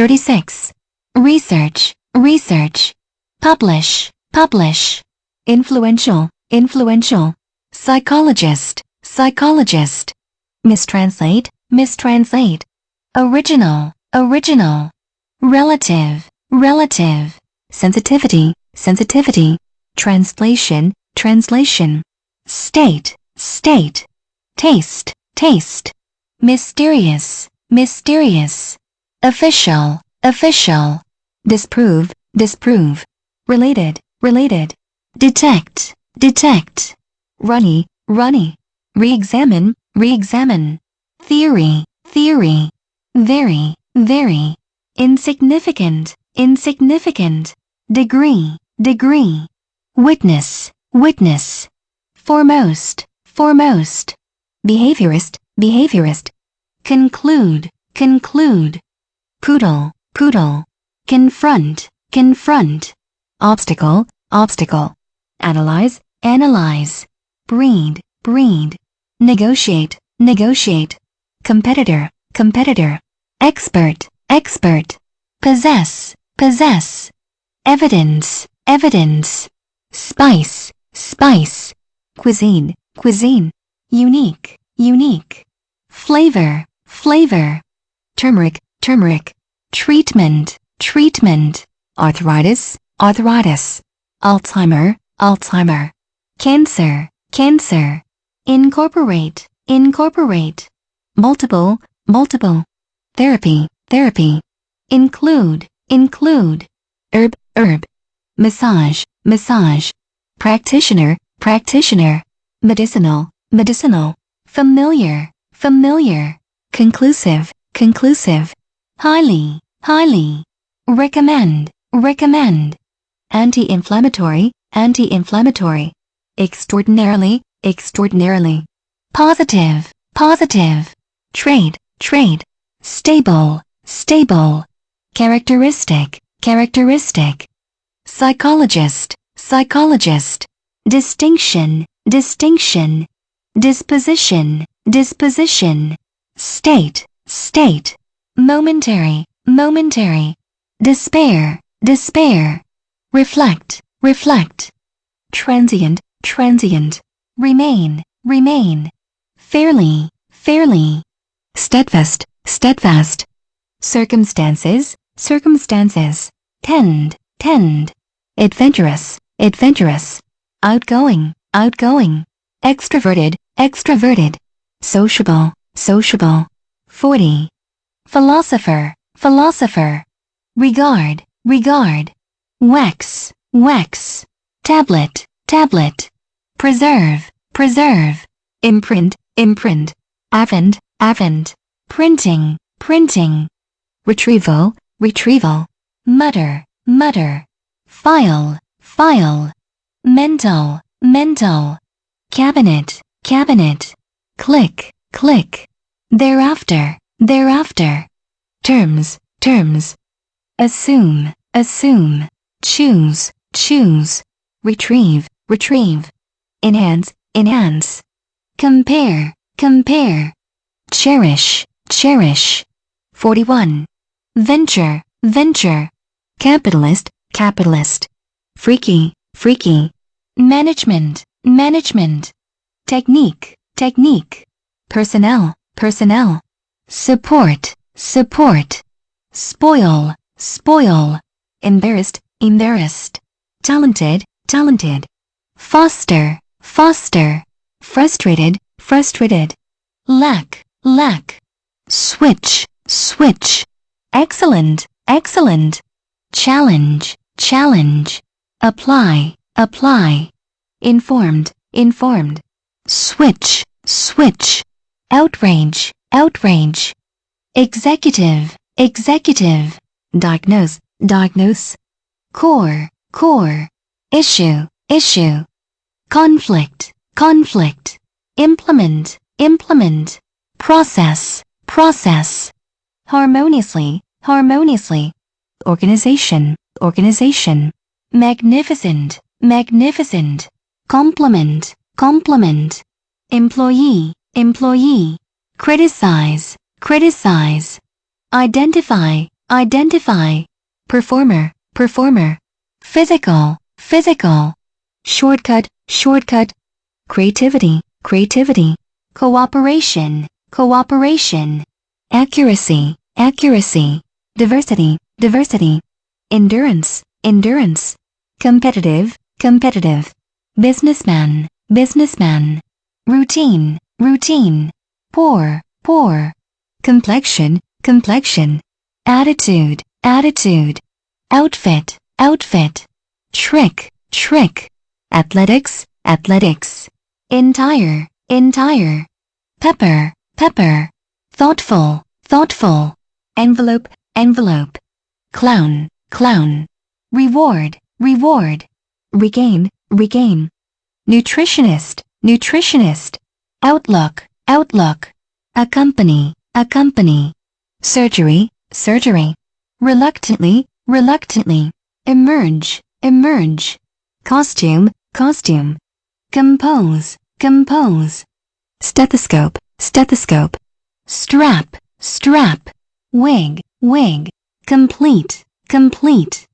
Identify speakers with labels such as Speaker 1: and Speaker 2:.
Speaker 1: 36. Research, research. Publish, publish. Influential, influential. Psychologist, psychologist. Mistranslate, mistranslate. Original, original. Relative, relative. Sensitivity, sensitivity. Translation, translation. State, state. Taste, taste. Mysterious, mysterious. Official, official. Disprove, disprove. Related, related. Detect, detect. Runny, runny. Re-examine, re-examine. Theory, theory. Very, very. Insignificant, insignificant. Degree, degree. Witness, witness. Foremost, foremost. Behaviorist, behaviorist. Conclude, conclude. Poodle, poodle. Confront, confront. Obstacle, obstacle. Analyze, analyze. Breed, breed. Negotiate, negotiate. Competitor, competitor. Expert, expert. Possess, possess. Evidence, evidence. Spice, spice. Cuisine, cuisine. Unique, unique. Flavor, flavor. Turmeric, turmeric. Treatment, treatment. Arthritis, arthritis. Alzheimer, Alzheimer. Cancer, cancer. Incorporate, incorporate. Multiple, multiple. Therapy, therapy. Include, include. Herb, herb. Massage, massage. Practitioner, practitioner. Medicinal, medicinal. Familiar, familiar. Conclusive, conclusive. Highly, highly. Recommend, recommend. Anti-inflammatory, anti-inflammatory. Extraordinarily, extraordinarily. Positive, positive. Trade, trade. Stable, stable. Characteristic, characteristic. Psychologist, psychologist. Distinction, distinction. Disposition, disposition. State, state. Momentary, momentary. Despair, despair. Reflect, reflect. Transient, transient. Remain, remain. Fairly, fairly. Steadfast, steadfast. Circumstances, circumstances. Tend, tend. Adventurous, adventurous. Outgoing, outgoing. Extroverted, extroverted. Sociable, sociable. 40. Philosopher, philosopher. Regard, regard. Wax, wax. Tablet, tablet. Preserve, preserve. Imprint, imprint. Avent, avent. Printing, printing. Retrieval, retrieval. Mutter, mutter. File, file. Mental, mental. Cabinet, cabinet. Click, click. Thereafter, thereafter. Terms, terms. Assume, assume. Choose, choose. Retrieve, retrieve. Enhance, enhance. Compare, compare. Cherish, cherish. 41. Venture, venture. Capitalist, capitalist. Freaky, freaky. Management, management. Technique, technique. Personnel, personnel. Support, support. Spoil, spoil. Embarrassed, embarrassed. Talented, talented. Foster, foster. Frustrated, frustrated. Lack, lack. Switch, switch. Excellent, excellent. Challenge, challenge. Apply, apply. Informed, informed. Switch, switch. Outrage, outrage. Executive, executive. Diagnose, diagnose. Core, core. Issue, issue. Conflict, conflict. Implement, implement. Process, process. Harmoniously, harmoniously. Organization, organization. Magnificent, magnificent. Compliment, compliment. Employee, employee. Criticize, criticize. Identify, identify, performer, performer, physical, physical, shortcut, shortcut, creativity, creativity, cooperation, cooperation, accuracy, accuracy, diversity, diversity, endurance, endurance, competitive, competitive, businessman, businessman, routine, routine, poor, poor, complexion, complexion, attitude, attitude, outfit, outfit, trick, trick, athletics, athletics, entire, entire, pepper, pepper, thoughtful, thoughtful, envelope, envelope, clown, clown, reward, reward, regain, regain, nutritionist, nutritionist, outlook, outlook, accompany, accompany, surgery, surgery, reluctantly, reluctantly, emerge, emerge, costume, costume, compose, compose, stethoscope, stethoscope, strap, strap, wig, wig, complete, complete,